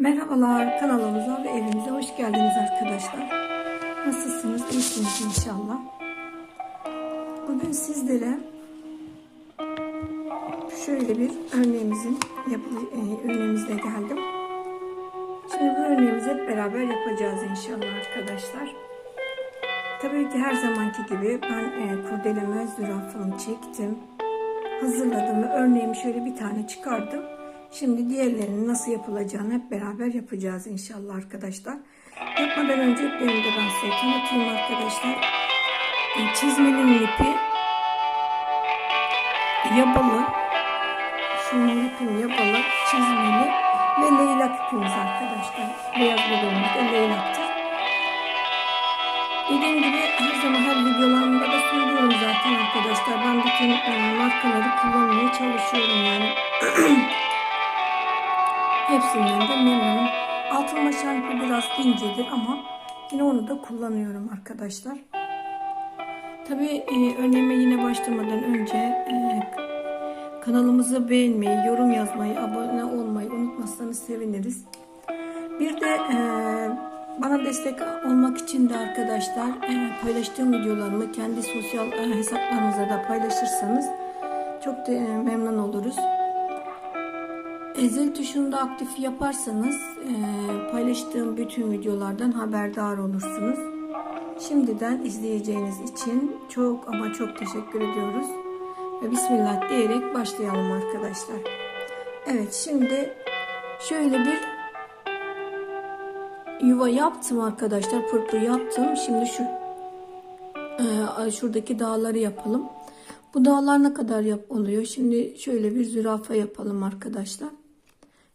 Merhabalar kanalımıza ve evimize hoş geldiniz arkadaşlar. Nasılsınız? İyisiniz inşallah. Bugün sizlere şöyle bir örneğimizin e, örneğimizle geldim. Şimdi bu örneğimizi hep beraber yapacağız inşallah arkadaşlar. Tabii ki her zamanki gibi ben e, kurdeleme zürafamı çektim. Hazırladım ve örneğimi şöyle bir tane çıkardım. Şimdi diğerlerinin nasıl yapılacağını hep beraber yapacağız inşallah arkadaşlar. Yapmadan önce iplerimi de ben size tanıtayım arkadaşlar. E, Çizmenin ipi yabalı, şunun ipim yabalı, çizmeli ve leylak ipimiz arkadaşlar. Beyaz bölümümüz de leylaktır. Dediğim gibi her zaman her videolarımda da söylüyorum zaten arkadaşlar. Ben bütün markaları kullanmaya çalışıyorum yani. Hepsinden de memnunum. Altın maşa ipi biraz incedir ama yine onu da kullanıyorum arkadaşlar. Tabii e, örneğime yine başlamadan önce e, kanalımızı beğenmeyi, yorum yazmayı, abone olmayı unutmazsanız seviniriz. Bir de e, bana destek olmak için de arkadaşlar e, paylaştığım videolarımı kendi sosyal e, hesaplarınıza da paylaşırsanız çok da e, memnun oluruz. E, Zil tuşunu da aktif yaparsanız e, paylaştığım bütün videolardan haberdar olursunuz. Şimdiden izleyeceğiniz için çok ama çok teşekkür ediyoruz. Ve Bismillah diyerek başlayalım arkadaşlar. Evet şimdi şöyle bir yuva yaptım arkadaşlar. Pırpır yaptım. Şimdi şu e, şuradaki dağları yapalım. Bu dağlar ne kadar yap oluyor? Şimdi şöyle bir zürafa yapalım arkadaşlar.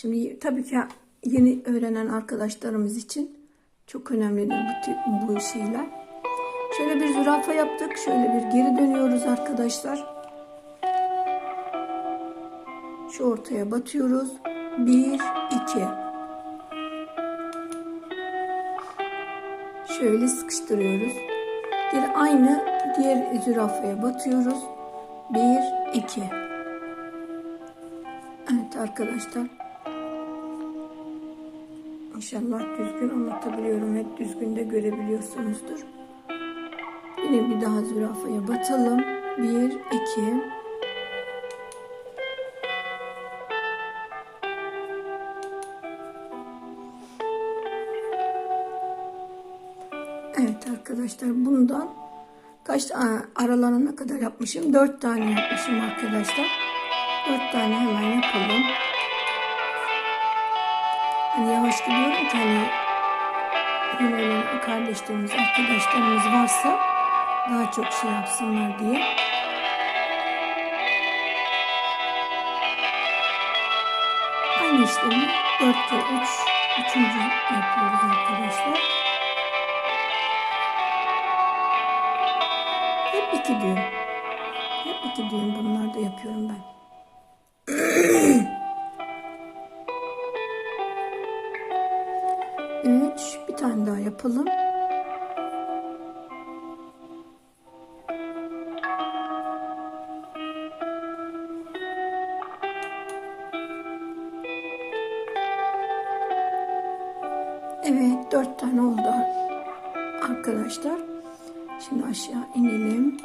Şimdi tabii ki yeni öğrenen arkadaşlarımız için çok önemlidir bu, tip, bu şeyler. Şöyle bir zürafa yaptık. Şöyle bir geri dönüyoruz arkadaşlar. Şu ortaya batıyoruz. Bir, iki. Şöyle sıkıştırıyoruz. Geri aynı diğer zürafaya batıyoruz. Bir, iki. Evet arkadaşlar. İnşallah düzgün anlatabiliyorum. Hep düzgün de görebiliyorsunuzdur. Yine bir daha zürafaya batalım. Bir, iki. Evet arkadaşlar bundan kaç aralarına kadar yapmışım? Dört tane yapmışım arkadaşlar. Dört tane hemen yapalım. Hani yavaş gidiyorum ki hani yönelen kardeşlerimiz, arkadaşlarımız varsa daha çok şey yapsınlar diye. Aynı işlemi 4 kere 3, üçüncü yapıyoruz arkadaşlar. Hep iki düğüm. Hep iki düğüm bunlar da yapıyorum ben. tane daha yapalım. Evet. Dört tane oldu arkadaşlar. Şimdi aşağı inelim.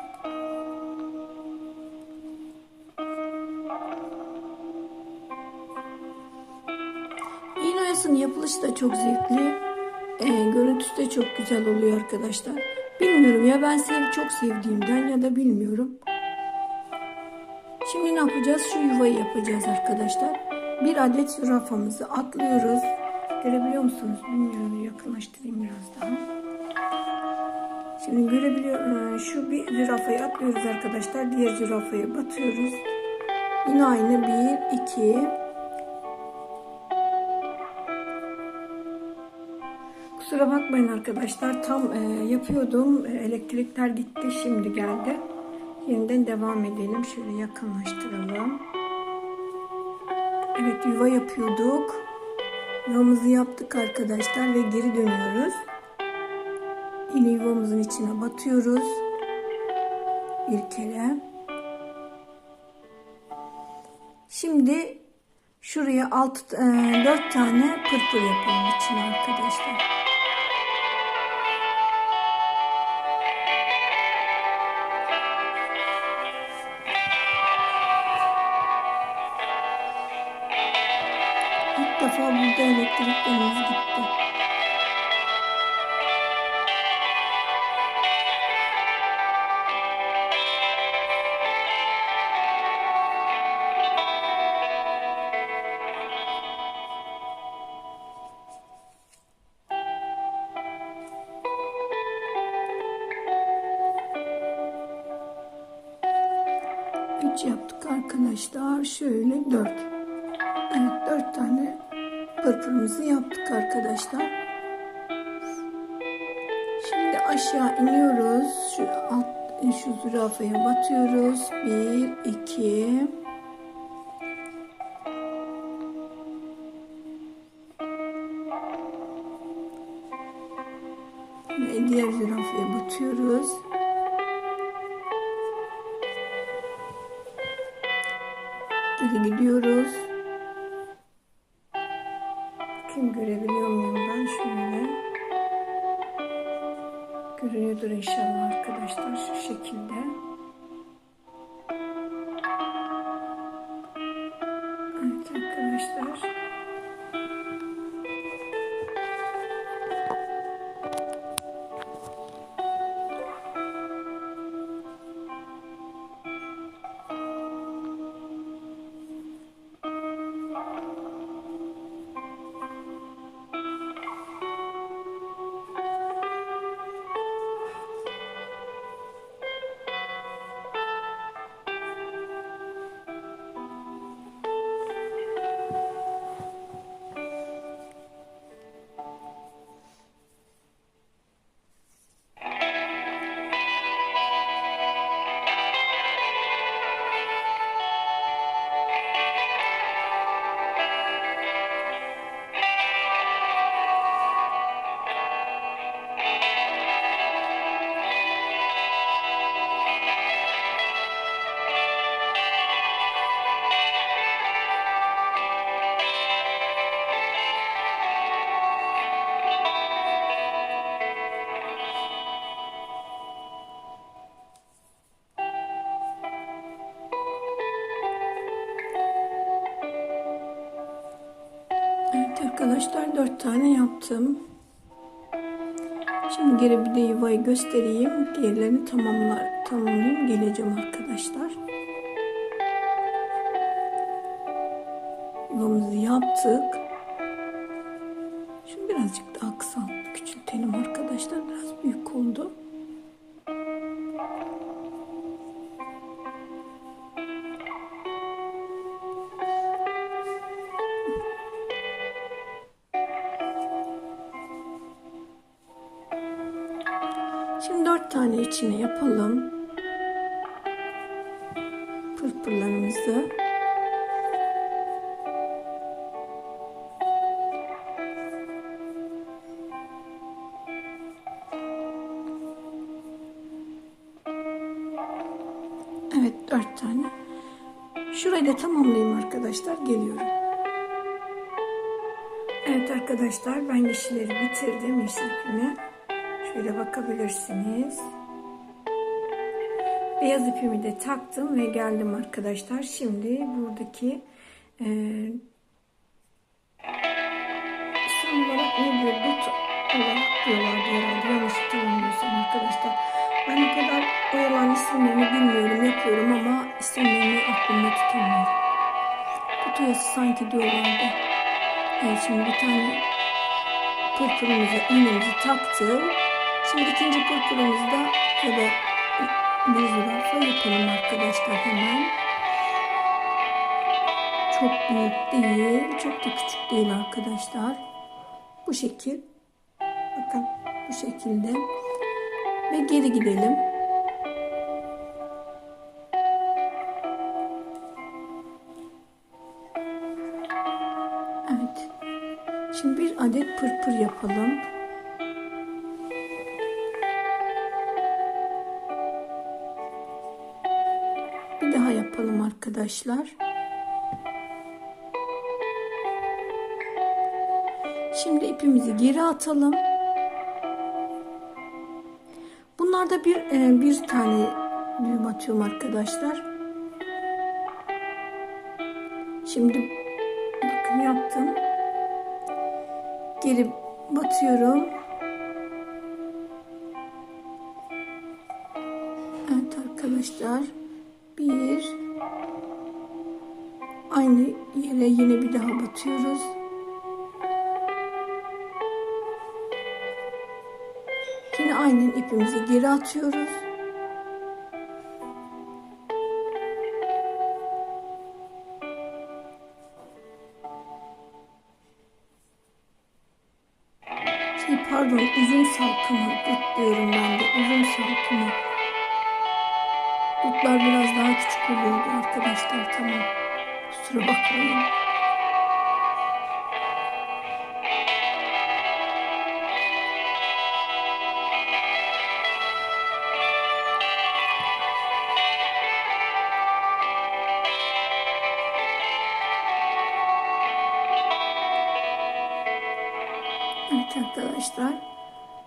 İğne yapılışı da çok zevkli. Ee, görüntüsü de çok güzel oluyor arkadaşlar. Bilmiyorum ya ben sev çok sevdiğimden ya da bilmiyorum. Şimdi ne yapacağız? Şu yuvayı yapacağız arkadaşlar. Bir adet zürafamızı atlıyoruz. Görebiliyor musunuz? Bilmiyorum. Yakınlaştırayım biraz daha. Şimdi görebiliyor şu bir zürafayı atlıyoruz arkadaşlar. Diğer zürafaya batıyoruz. Yine aynı bir, iki. Kusura bakmayın arkadaşlar. Tam e, yapıyordum. E, elektrikler gitti. Şimdi geldi. Yeniden devam edelim. Şöyle yakınlaştıralım. Evet yuva yapıyorduk. Yuvamızı yaptık arkadaşlar ve geri dönüyoruz. Yine yuvamızın içine batıyoruz. Bir kere. Şimdi Şuraya 6 4 tane pırpır yapalım içine arkadaşlar. Burada elektriklerimiz gitti. Üç yaptık arkadaşlar. Şöyle dört. Evet dört tane pırpırımızı yaptık arkadaşlar. Şimdi aşağı iniyoruz. Şu alt şu zürafaya batıyoruz. Bir, iki. Ve diğer zürafaya batıyoruz. Geri gidiyoruz. Kim görebiliyor muyum ben şöyle? Görünüyordur inşallah arkadaşlar şu şekilde. Yaptım. Şimdi geri bir de yuvayı göstereyim. Diğerlerini tamamlar, tamamlayayım. Geleceğim arkadaşlar. Yuvamızı yaptık. Şimdi birazcık daha kısalt, küçültelim arkadaşlar. Biraz büyük oldu. Yapalım. Pırpırlarımızı. Evet dört tane. Şurayı da tamamlayayım arkadaşlar. Geliyorum. Evet arkadaşlar ben yeşilleri bitirdim. Yeşil. Şöyle bakabilirsiniz. Beyaz ipimi de taktım ve geldim arkadaşlar. Şimdi buradaki e, son olarak ne diyor? But olarak diyorlar herhalde. Yanlış hatırlamıyorsam arkadaşlar. Ben o kadar oyalan isimlerini bilmiyorum, yapıyorum ama isimlerini aklımda tutamıyorum. But oyası sanki diyorlardı. Evet şimdi bir tane pırpırımızı, iğnemizi taktık. Şimdi ikinci pırpırımızda ya da bir zürafa yapalım arkadaşlar hemen. Çok büyük değil, çok da küçük değil arkadaşlar. Bu şekil. Bakın bu şekilde. Ve geri gidelim. Evet. Şimdi bir adet pırpır yapalım. Arkadaşlar. Şimdi ipimizi geri atalım. Bunlarda bir e, bir tane düğüm atıyorum arkadaşlar. Şimdi bakın yaptım. Geri batıyorum. Evet arkadaşlar. Yere yine bir daha batıyoruz. Yine aynen ipimizi geri atıyoruz. Şey pardon uzun salkımı dut diyorum ben de uzun salkımı. Dutlar biraz daha küçük oluyordu arkadaşlar tamam. Kusura bakmayın. Evet arkadaşlar.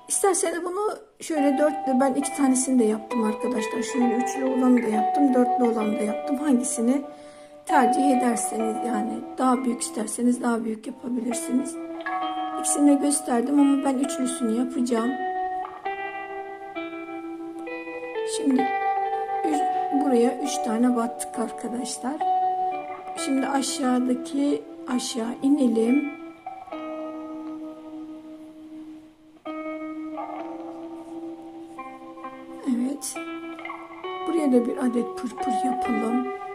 İsterseniz bunu şöyle dörtlü ben iki tanesini de yaptım arkadaşlar. Şöyle üçlü olanı da yaptım. Dörtlü olanı da yaptım. Hangisini tercih ederseniz yani daha büyük isterseniz daha büyük yapabilirsiniz. İkisini de gösterdim ama ben üçlüsünü yapacağım. Şimdi buraya üç tane battık arkadaşlar. Şimdi aşağıdaki aşağı inelim. Evet. Buraya da bir adet pırpır yapalım.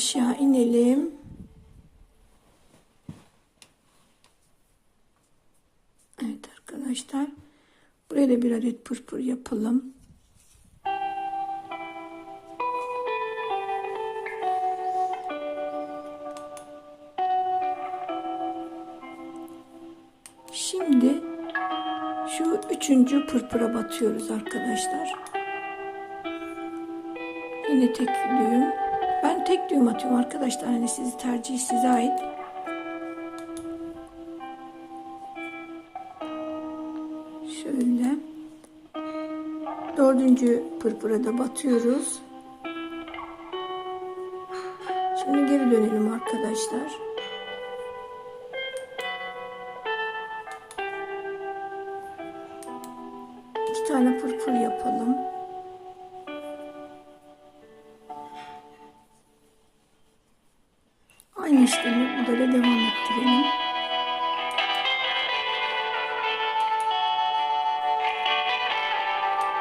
Aşağı inelim. Evet arkadaşlar. Buraya da bir adet pırpır yapalım. Şimdi şu üçüncü pırpıra batıyoruz arkadaşlar. Yine tek düğüm. Ben tek düğüm atıyorum arkadaşlar. Hani sizi tercih size ait. Şöyle. Dördüncü pırpıra da batıyoruz. Şimdi geri dönelim arkadaşlar. İki tane pırpır yapalım. İşlemi da devam ettirelim.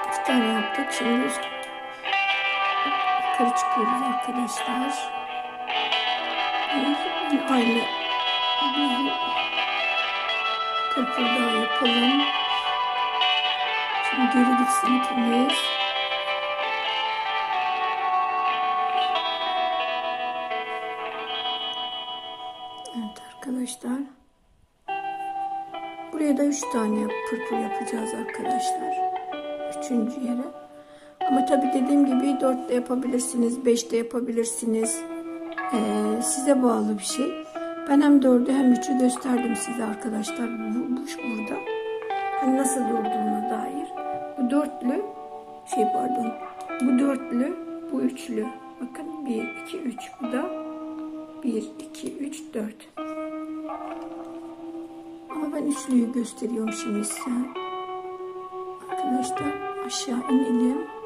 İki tane yaptık. Şimdi üst yukarı çıkıyoruz arkadaşlar. Bir aynı bir pırpır daha yapalım. Şimdi geri gitsin ipimiz. Arkadaşlar. Buraya da üç tane pırpır yapacağız arkadaşlar. Üçüncü yere. Ama tabi dediğim gibi dört de yapabilirsiniz, beş de yapabilirsiniz. Ee, size bağlı bir şey. Ben hem dördü hem üçü gösterdim size arkadaşlar. Bu, bu burada. Hani nasıl olduğuna dair. Bu dörtlü, şey pardon. Bu dörtlü, bu üçlü. Bakın bir, iki, üç. Bu da bir, iki, üç, dört. Ama ben üçlüyü gösteriyorum şimdi size. Arkadaşlar aşağı inelim.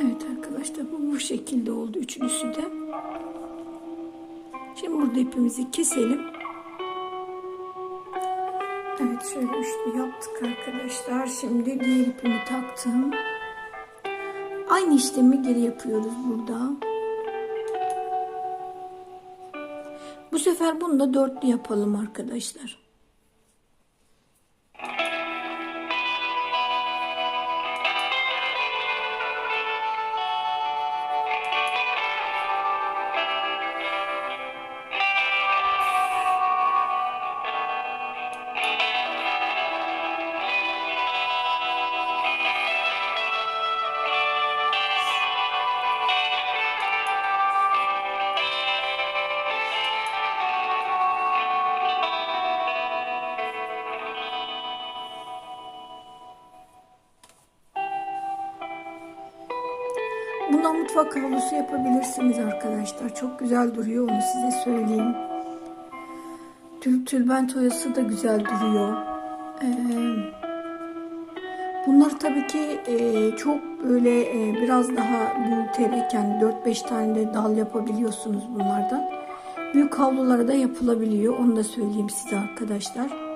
Evet arkadaşlar bu bu şekilde oldu üçlüsü de. Şimdi burada ipimizi keselim. Evet şöyle üçlü yaptık arkadaşlar. Şimdi diğer ipimi taktım. Aynı işlemi geri yapıyoruz burada. Bu sefer bunu da dörtlü yapalım arkadaşlar. Mutfak havlusu yapabilirsiniz arkadaşlar. Çok güzel duruyor onu size söyleyeyim. Tül tülbent oyası da güzel duruyor. Ee, bunlar tabii ki e, çok böyle e, biraz daha büyüterek yani 4-5 tane de dal yapabiliyorsunuz bunlardan. Büyük havlulara da yapılabiliyor. Onu da söyleyeyim size arkadaşlar.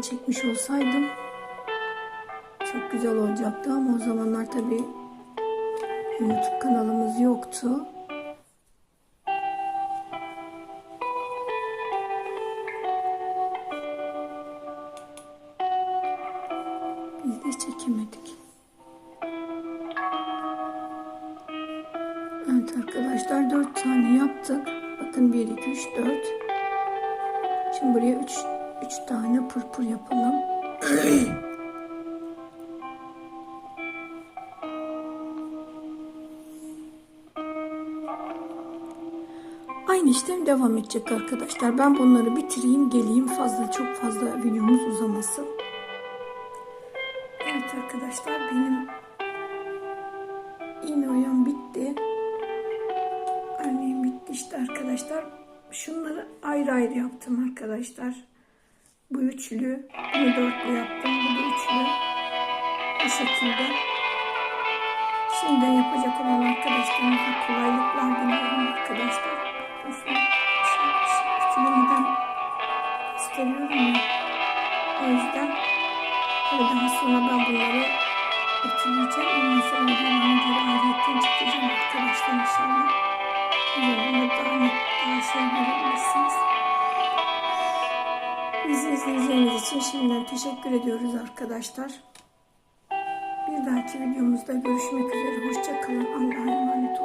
Videolarını çekmiş olsaydım çok güzel olacaktı ama o zamanlar tabi YouTube kanalımız yoktu. Pırpır yapalım. Aynı işlem devam edecek arkadaşlar. Ben bunları bitireyim geleyim. Fazla çok fazla videomuz uzamasın. Evet arkadaşlar benim iğne oyam bitti. Örneğin bitti işte arkadaşlar. Şunları ayrı ayrı yaptım arkadaşlar. Üçlü, bunu dörtlü yaptım. Bu da üçlü. Bu şekilde. Şimdiden yapacak olan arkadaşlarımıza kolaylıklar diliyorum arkadaşlar. Ütülemeden gösteriyorum ya. O yüzden daha sonra ben bunları ütüleyeceğim. Ondan sonra videolarını geri ayrıyetten çıkacağım arkadaşlar inşallah. Videolarını daha daha şey görebilirsiniz. Bizi izleyeceğiniz için şimdiden teşekkür ediyoruz arkadaşlar. Bir dahaki videomuzda görüşmek üzere. Hoşçakalın. Allah'a emanet